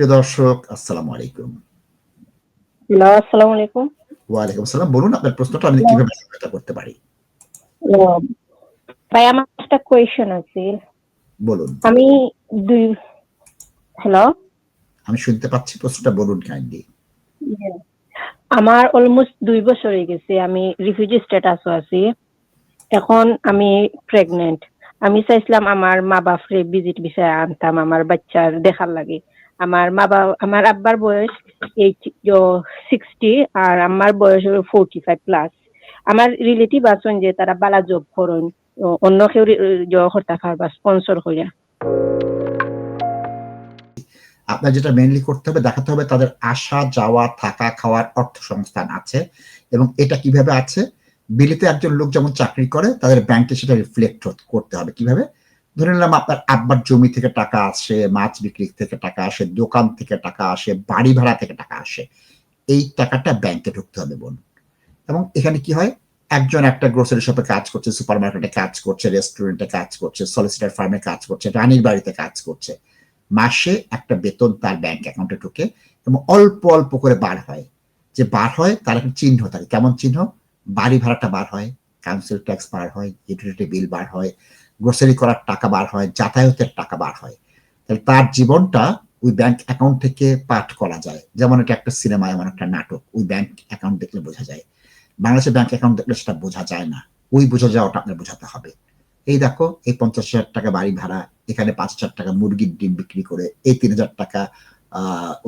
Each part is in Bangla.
প্রিয় দর্শক আসসালামু আলাইকুম। আসসালামু আলাইকুম। ওয়ালাইকুম আসসালাম। বলুন আপনার প্রশ্নটা আমি কীভাবে সহায়তা করতে পারি? ভাই আমার একটা আছে। বলুন। আমি দুই হ্যালো। আমি শুনতে পাচ্ছি প্রশ্নটা বলুন কাইন্ডলি আমার অলমোস্ট দুই বছর হয়ে গেছে আমি রিফিউজি স্ট্যাটাসও আছি। এখন আমি প্রেগনেন্ট আমি চাইছিলাম আমার মা বাপরে ভিজিট বিষয়ে আনতাম আমার বাচ্চার দেখার লাগে। আমার মা বাবা, আমার আব্বার বয়স এইট সিক্সটি আর আমার বয়স ফোরটি ফাইভ প্লাস আমার রিলেটিভ আছেন যে তারা বালা জব করেন অন্য কেউ করতে পারবা স্পন্সর হইয়া। আপনার যেটা মেইনলি করতে হবে, দেখাতে হবে তাদের আসা, যাওয়া, থাকা, খাওয়ার অর্থ সংস্থান আছে এবং এটা কীভাবে আছে? বিলিতে একজন লোক যেমন চাকরি করে, তাদের ব্যাংকে সেটা রিফ্লেক্ট করতে হবে। কীভাবে? ধরে নিলাম আপনার আব্বার জমি থেকে টাকা আসে, মাছ বিক্রি থেকে টাকা আসে, দোকান থেকে টাকা আসে, বাড়ি ভাড়া থেকে টাকা আসে, এই টাকাটা ব্যাংকে ঢুকতে হবে বোন এবং এখানে কি হয়? একজন একটা গ্রোসারি শপে কাজ করছে সুপার মার্কেটে কাজ করছে রেস্টুরেন্টে কাজ করছে সলিসিটার ফার্মে কাজ করছে, রানীর বাড়িতে কাজ করছে। মাসে একটা বেতন তার ব্যাংক অ্যাকাউন্টে ঢুকে এবং অল্প অল্প করে বার হয়। যে বার হয়, তার একটা চিহ্ন থাকে। কেমন চিহ্ন? বাড়ি ভাড়াটা বার হয় কাউন্সিল ট্যাক্স বার হয় ইউটিলিটি বিল বার হয় গ্রোসারি করার টাকা বার হয়, যাতায়াতের টাকা বার হয়। তাহলে তার জীবনটা ওই ব্যাংক অ্যাকাউন্ট থেকে পাঠ করা যায়। যেমন এটা একটা সিনেমা এমন একটা নাটক, ওই ব্যাংক অ্যাকাউন্ট দেখলে বোঝা যায়। বাংলাদেশের ব্যাংক অ্যাকাউন্ট দেখলে সেটা বোঝা যায় না। ওই বোঝা যাওয়াটা আপনার বোঝাতে হবে। এই দেখো, এই পঞ্চাশ হাজার টাকা বাড়ি ভাড়া, এখানে পাঁচ হাজার টাকা মুরগির ডিম বিক্রি করে, এই তিন হাজার টাকা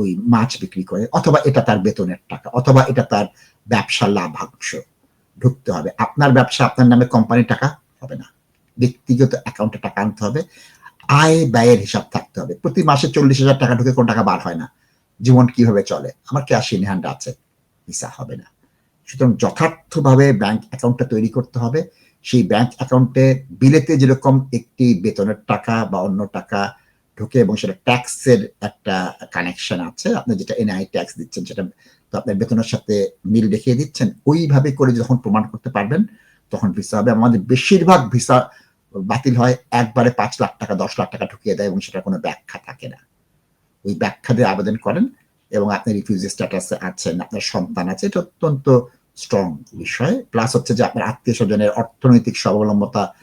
ওই মাছ বিক্রি করে, অথবা এটা তার বেতনের টাকা, অথবা এটা তার ব্যবসা লাভাংশ। ঢুকতে হবে। আপনার ব্যবসা আপনার নামে কোম্পানির টাকা হবে না। ব্যক্তিগত অ্যাকাউন্টে টাকা আনতে হবে। আয় ব্যয়ের হিসাব থাকতে হবে। প্রতি মাসে চল্লিশ হাজার টাকা ঢুকে কোন টাকা বার হয় না। জীবন কীভাবে চলে? আমার ক্যাশ ইন হ্যান্ড আছে। ভিসা হবে না। সুতরাং যথার্থভাবে ব্যাংক অ্যাকাউন্টটা তৈরি করতে হবে। সেই ব্যাংক অ্যাকাউন্টে বিলেতে যেরকম একটি বেতনের টাকা বা অন্য টাকা ঢুকে এবং সেটা ট্যাক্সের একটা কানেকশন আছে, আপনি যেটা এনআই ট্যাক্স দিচ্ছেন, সেটা তো আপনার বেতনের সাথে মিল দেখিয়ে দিচ্ছেন। ওইভাবে করে যখন প্রমাণ করতে পারবেন, তখন ভিসা হবে। আমাদের বেশিরভাগ ভিসা বাতিল হয়, একবারে পাঁচ লাখ টাকা, দশ লাখ টাকা ঢুকিয়ে দেয় এবং সেটার কোনো ব্যাখ্যা থাকে না। ওই ব্যাখ্যা দিয়ে আবেদন করেন এবং আপনি রিফিউজি স্ট্যাটাসে আছেন, আপনার সন্তান আছে, এটা অত্যন্ত স্ট্রং বিষয়। প্লাস হচ্ছে যে আপনার আত্মীয় স্বজনের অর্থনৈতিক স্বাবলম্বতা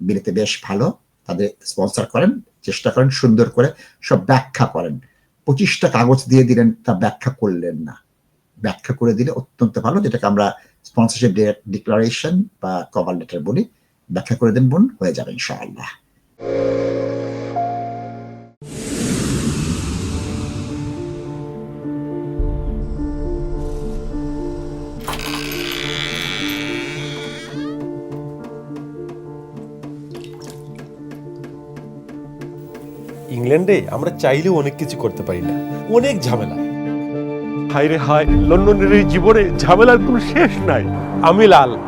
বিলেতে বেশ ভালো। তাদের স্পন্সর করেন, চেষ্টা করেন, সুন্দর করে সব ব্যাখ্যা করেন। পঁচিশটা কাগজ দিয়ে দিলেন, তা ব্যাখ্যা করলেন না। ব্যাখ্যা করে দিলে অত্যন্ত ভালো, যেটাকে আমরা স্পন্সরশিপ ডিক্লারেশন বা কভার লেটার বলি। ব্যাখ্যা করে দেন বোন হয়ে যাবে ইনশাআল্লাহ। ইংল্যান্ডে আমরা চাইলেও অনেক কিছু করতে পারি না। অনেক ঝামেলা। হায় রে হায় লন্ডনের এই জীবনে ঝামেলার কোনো শেষ নাই। আমি লাল।